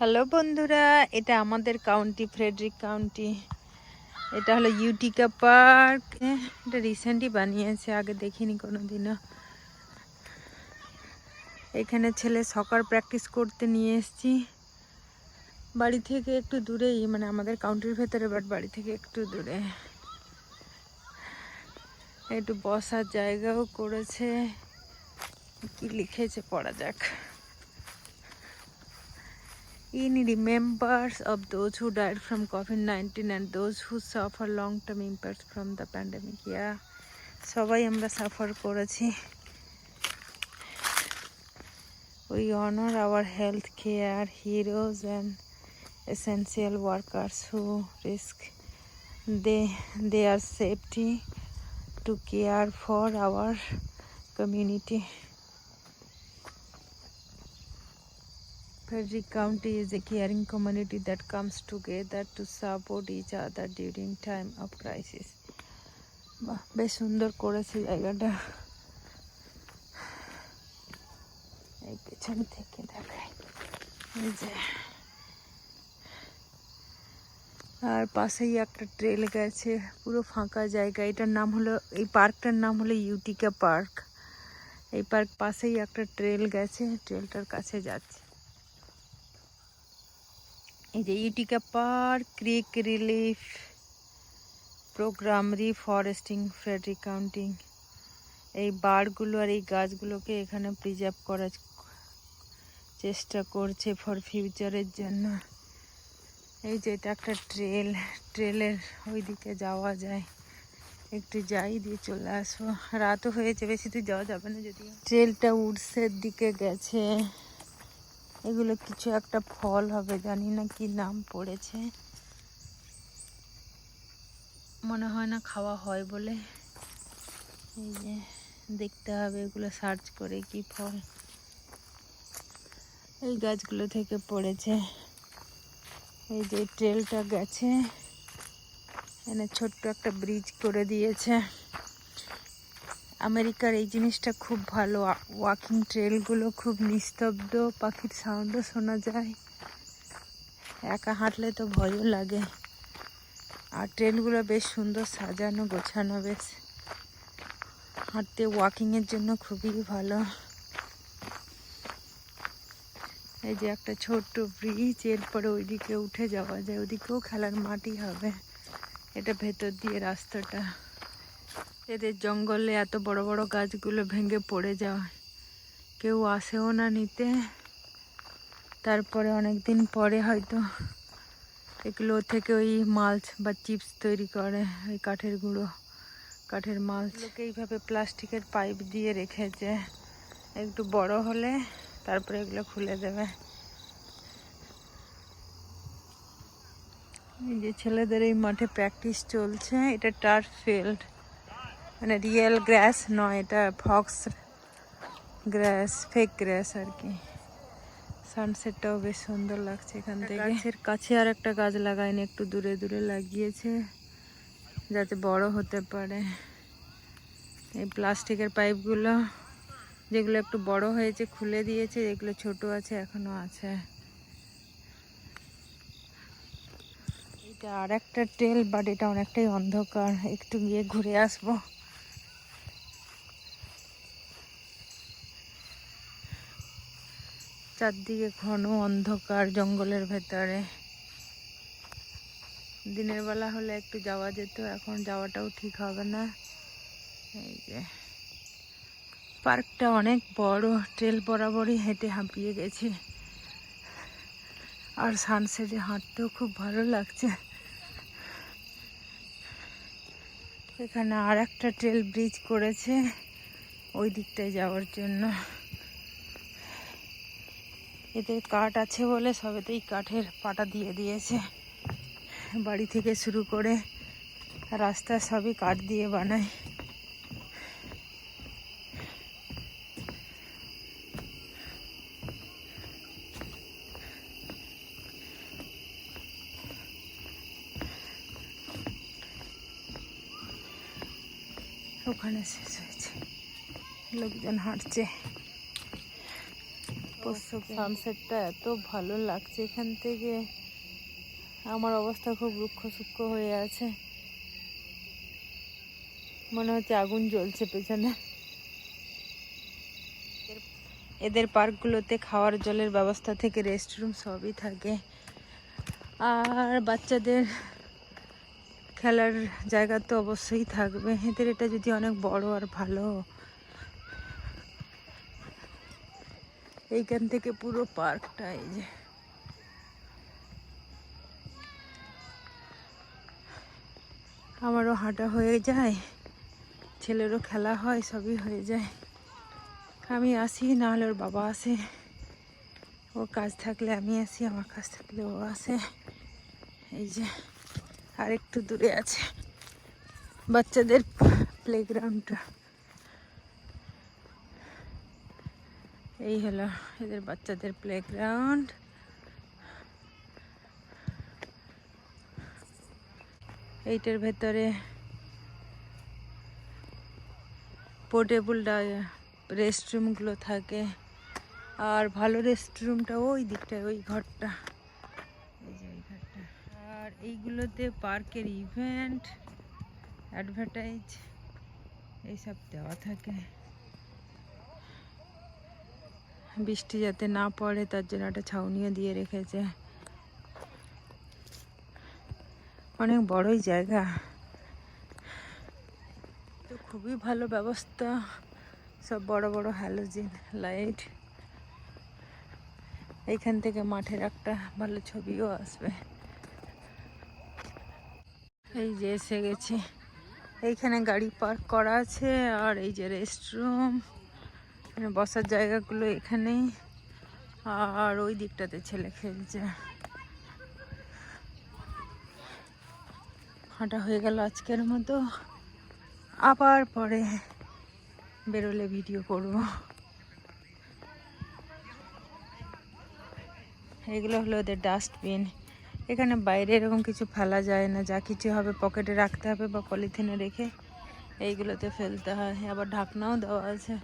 Hello বন্ধুরা, এটা আমাদের কাউন্টি ফ্রেডরিক কাউন্টি এটা হলো ইউটিকা পার্ক এটা রিসেন্টলি বানিয়েছে, আগে দেখিনি কোনো দিনও এখানে ছেলে সকার প্র্যাকটিস করতে নিয়ে এসেছি। বাড়ি থেকে একটু দূরেই মানে আমাদের কাউন্টির ভেতরে বাট বাড়ি থেকে একটু দূরে। একটু বসার জায়গাও করেছে। কি লিখেছে, পড়া যাক। In remembrance of those who died from COVID-19 and those who suffer long-term impacts from the pandemic. Yeah, সবাই আমরা সাফার করেছি We honor our healthcare heroes and essential workers who risk they, their safety to care for our community. Frederick County is a caring community that comes together to support each other during time of crisis. বেশ সুন্দর করেছে জায়গাটা। এই পেছন থেকে দেখাই এই যে। আর পাশেই একটা ট্রেল গেছে, পুরো ফাঁকা জায়গা। এটার নাম হলো, এই পার্কটার নাম হলো ইউটিকা পার্ক এই পার্ক পাশেই একটা ট্রেল গেছে ট্রেলটার কাছে যাচ্ছে। এই যে Utica Park, creek relief program reforesting Frederick counting. এই বারগুলো আর এই গাছগুলোকে এখানে প্রিজার্ভ করার চেষ্টা করছে ফর ফিউচারের জন্য। এই যে এটা একটা ট্রেল ট্রেলের ওই দিকে যাওয়া যায়। একটু যাই, দিয়ে চলে আসব। রাতও হয়েছে, বেশি দূর যাওয়া যাবে না যদি ট্রেলটা উডসের দিকে গেছে। এগুলো কিছু একটা ফল হবে, জানি না কি নাম পড়েছে। মনে হয় না খাওয়া হয় বলে। এই যে, দেখতে হবে এগুলো, সার্চ করে কি ফল। এই গাছগুলো থেকে পড়েছে। এই যে, ট্রেলটা গেছে। এখানে ছোট্ট একটা ব্রিজ করে দিয়েছে। আমেরিকার এই জিনিসটা খুব ভালো। ওয়াকিং ট্রেলগুলো খুব নিস্তব্ধ, পাখির সাউন্ডও শোনা যায়। একা হাঁটলে তো ভয়ও লাগে। আর ট্রেলগুলো বেশ সুন্দর সাজানো, গোছানো, বেশ হাঁটতে ওয়াকিংয়ের জন্য খুবই ভালো। এই যে একটা ছোট্ট ব্রিজ এরপরে ওইদিকে উঠে যাওয়া যায় ওইদিকেও খেলার মাটি হবে। এটা ভেতর দিয়ে রাস্তাটা। এদের জঙ্গলে এত বড় বড় গাছগুলো ভেঙে পড়ে যাওয়া কেউ আসেও না নিতে। তারপরে অনেক দিন পরে হয়তো এগুলো থেকে ওই মালচ বা চিপস তৈরি করে, ওই কাঠের গুঁড়ো, কাঠের মালগুলোকে এইভাবে প্লাস্টিকের পাইপ দিয়ে রেখেছে। একটু বড় হলে তারপরে এগুলো খুলে দেবে। এই যে ছেলেদের এই মাঠে প্র্যাকটিস চলছে, এটা টার্ফ ফিল্ড মানে রিয়েল গ্রাস নয় এটা ফক্স গ্রাস ফেক গ্রাস আর কি। সানসেটটাও বেশ সুন্দর লাগছে এখান থেকে। গাছের কাছে আর একটা গাছ লাগায়নি একটু দূরে দূরে লাগিয়েছে যাতে বড় হতে পারে। এই প্লাস্টিকের পাইপগুলো যেগুলো একটু বড় হয়েছে খুলে দিয়েছে যেগুলো ছোট আছে এখনও আছে। এটা আর একটা ট্রেল বাট এটা অনেকটাই অন্ধকার। একটু গিয়ে ঘুরে আসব। চারদিকে ঘন অন্ধকার জঙ্গলের ভেতরে। দিনের বেলা হলে একটু যাওয়া যেত, এখন যাওয়াটাও ঠিক হবে না। এই যে, পার্কটা অনেক বড়, ট্রেল বরাবরই হেঁটে হাঁপিয়ে গেছে। আর সানসেটে হাঁটতেও খুব ভালো লাগছে। এখানে আর একটা ট্রেল ব্রিজ করেছে, ওই দিকটায় যাওয়ার জন্য। এদের কাঠ আছে বলে সবেতেই কাঠের পাটা দিয়ে দিয়েছে। বাড়ি থেকে শুরু করে রাস্তা সবই কাঠ দিয়ে বানায়। ওখানে শেষ হয়েছে। লোকজন হাঁটছে। সানসেটটা এত ভালো লাগছে এখান থেকে। আমার অবস্থা খুব রুক্ষ সূক্ষ্ম হয়ে আছে। মনে হচ্ছে আগুন জ্বলছে পেছনে। এদের পার্কগুলোতে খাওয়ার জলের ব্যবস্থা থেকে রেস্টরুম সবই থাকে। আর বাচ্চাদের খেলার জায়গা তো অবশ্যই থাকবে। এদের এটা যদি অনেক বড় আর ভালো এইখান থেকে পুরো পার্কটা এই যে। আমারও হাঁটা হয়ে যায়, ছেলেরও খেলা হয়, সবই হয়ে যায়। আমি আসি না হলে ওর বাবা আসে। ওর কাজ থাকলে আমি আসি, আমার কাজ থাকলে ও আসে। এই যে আর একটু দূরে আছে। বাচ্চাদের প্লেগ্রাউন্ডটা এই হলো এদের বাচ্চাদের প্লেগ্রাউন্ড এইটার ভেতরে পোর্টেবল রেস্টরুমগুলো থাকে। আর ভালো রেস্টরুমটা ওই দিকটায়, ওই ঘরটা। এই যে ওই ঘরটা। আর এইগুলোতে পার্কের ইভেন্ট অ্যাডভার্টাইজ এইসব দেওয়া থাকে। বৃষ্টি যাতে না পড়ে, তার জন্য একটা ছাউনিও দিয়ে রেখেছে। অনেক বড়ই জায়গা। তো খুবই ভালো ব্যবস্থা। সব বড় বড় হ্যালোজিন লাইট। এইখান থেকে মাঠের একটা ভালো ছবিও আসবে। এই যে এসে গেছি। এইখানে গাড়ি পার্ক করা আছে আর এই যে রেস্টরুম। এখানে বসার জায়গাগুলো এখানেই। আর ওই দিকটাতে ছেলে খেলছে। হাঁটা হয়ে গেল আজকের মতো। আবার পরে বেরোলে ভিডিও করব। এগুলো হলো ওদের ডাস্টবিন। এখানে বাইরে এরকম কিছু ফেলা যায় না। যা কিছু হবে পকেটে রাখতে হবে বা পলিথিনে রেখে এইগুলোতে ফেলতে হয়। আবার ঢাকনাও দেওয়া আছে।